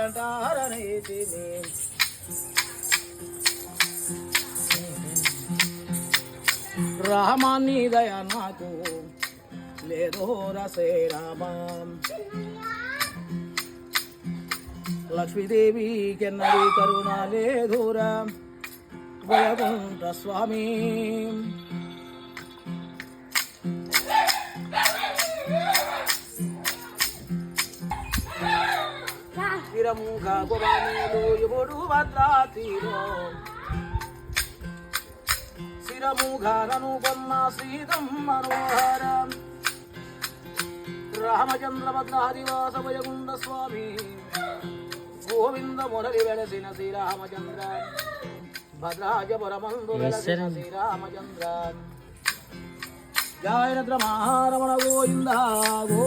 అంటారనేతిని రామాన్ని దయ నాకు లేదో రసే రామా లక్ష్మీదేవి కెన్నడి కరుణ లేదురా వైకుంఠ స్వామి స్థిరముఖ గుబామేలు యువుడు భద్రాతిలో స్థిరముఖాలను కొన్న శ్రీతం మనోహర. రామచంద్ర భద్రాదివాస వయగుండ స్వామి. గోవింద మురళి వెలసిన శ్రీరామచంద్ర. భద్రాజపురమందు వెలసిన శ్రీరామచంద్ర. జయ రమణ గోవింద గో